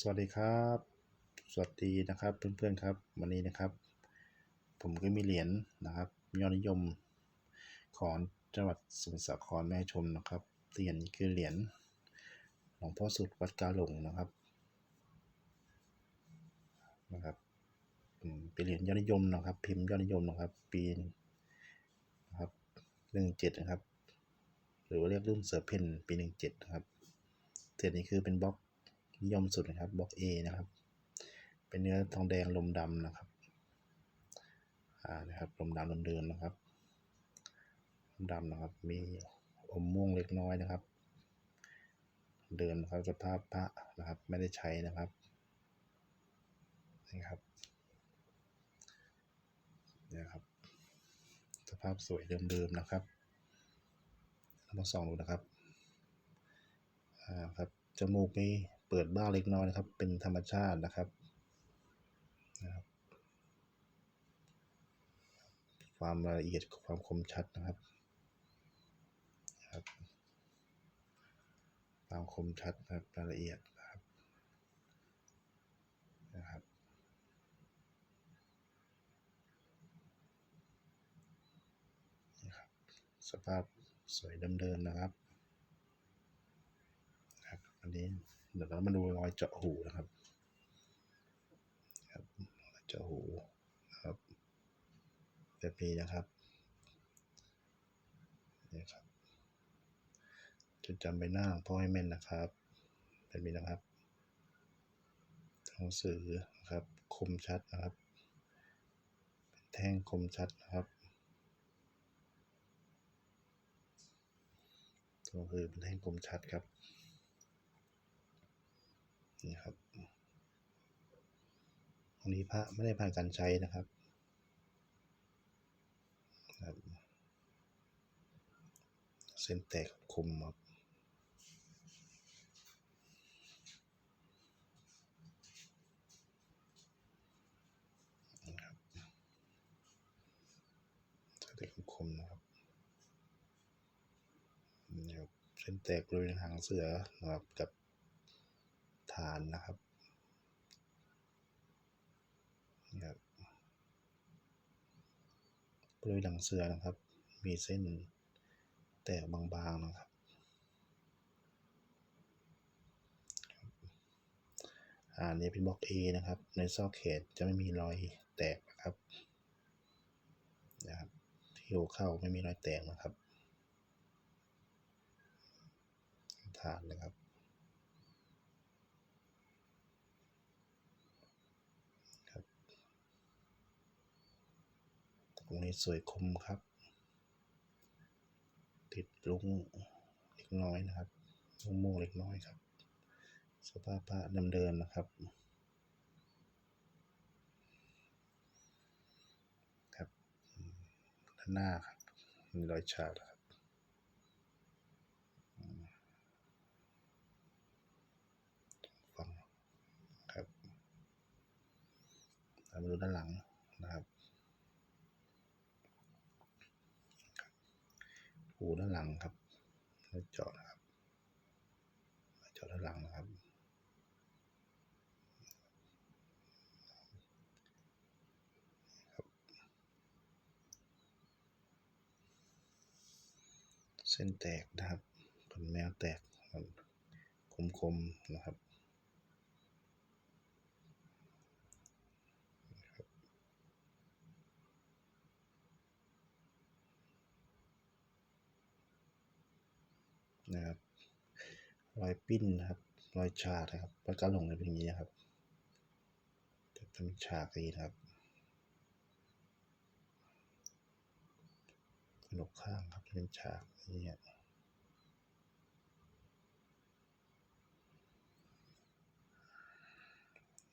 สวัสดีครับ สวัสดีนะครับเพื่อนๆครับ วันนี้นะครับ ผมก็มีเหรียญนะครับยอดนิยมของจังหวัดสมุทรสาครแม่ชมนะครับเหรียญนี้คือเหรียญหลวงพ่อสุดวัดกาหลงนะครับนะครับเป็นเหรียญยอดนิยมนะครับ พิมพ์ยอดนิยมนะครับ ปีนะครับหนึ่งเจ็ดนะครับ หรือว่าเรียกรุ่นเสือเพ่นปีหนึ่งเจ็ดนะครับเหรียญนี้คือเป็นบล็อก นิยมสุดนะครับบล็อก A นะครับ เป็นเนื้อทองแดงลมดำนะครับอ่านะครับลมดำลมเดินนะครับลมดำนะครับ มีอมม่วงเล็กน้อยนะครับ เดินนะครับสภาพพระนะครับไม่ได้ใช้นะครับนี่ครับนี่ครับ สภาพสวยเดิมๆนะครับมาส่องดูนะครับอ่าครับจมูกมี เปิดบ้างเล็กน้อยนะครับ เป็นธรรมชาตินะครับนะครับ ความละเอียดความคมชัดนะครับนะครับความคมชัดนะครับรายละเอียดนะครับนะครับนี่ครับสภาพสวยเดิมๆนะครับ ครับ อันนี้ เดี๋ยวเรามาดูรอยเจาะหูนะครับครับเจาะหูนะครับแบบนี้นะครับนี่ครับจดจำใบหน้าของพ่อให้แม่นนะครับแบบนี้นะครับหนังสือนะครับ คมชัดนะครับ แท่งคมชัดนะครับก็คือเป็นแท่งคมชัดครับ นี่ครับตรงนี้พระไม่ได้ผ่านการใช้นะครับครับเส้นแตกคมครับเส้นแตกคมนะครับนี่ครับเส้นแตกบริเวณหางเสือนะครับกับ ฐานนะครับนี่ครับบริเวณหลังเสือนะครับ มีเส้นแตกบางๆนะครับอ่านี่เป็นบล็อก A นะครับ ในซอกเขตจะไม่มีรอยแตกนะครับนะครับ ที่หัวเข้าไม่มีรอยแตกนะครับ ฐานนะครับตรง นี้สวยคมครับ ติดลุงเล็กน้อยนะครับลุงโม่เล็กน้อยครับ สภาพพระเดิมๆนะครับ ครับด้านหน้าครับ มีรอยฉากครับฟังครับเรามาดูด้านหลังนะครับ หูด้านหลังครับแล้วเจาะนะครับเจาะด้านหลังนะครับ เส้นแตกนะครับขนแมวแตกคมๆนะครับ นะครับรอยปิ้นนะครับ รอยฉากนะครับรอยการหลงเป็นอย่างนี้นะครับจะเป็นฉากนี้นะครับกระหนกข้างครับเป็นฉากอย่างเงี้ย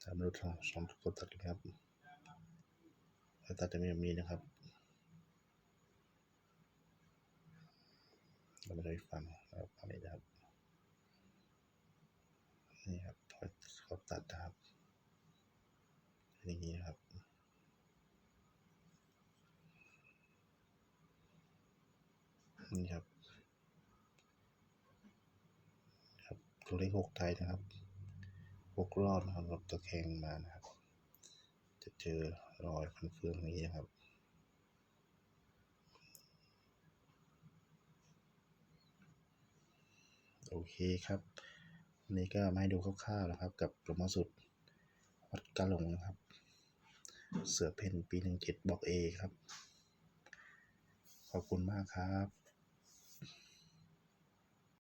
ตามรูปของสองตัวตัดเลยครับตัดจะมีแบบนี้นะครับ เราไม่ได้ฟังนะครับอันนี้นะครับ นี่ครับเขาเขาตัดนะครับอย่างนี้นครับนี่ครับ ครับตัวเลขหกไทยนะครับหกรอบนะครับรถตะแคงมานะครับ จะเจอรอยฟันเฟืองอย่างนี้นะครับ โอ เคครับวันนี้ก็มาให้ดูคร่าวๆนะครับ กับหลวงพ่อสุดวัดกะหลงนะครับ เสือเพ่นปีหนึ่งเจ็ดบอกเอครับ ขอบคุณมากครับ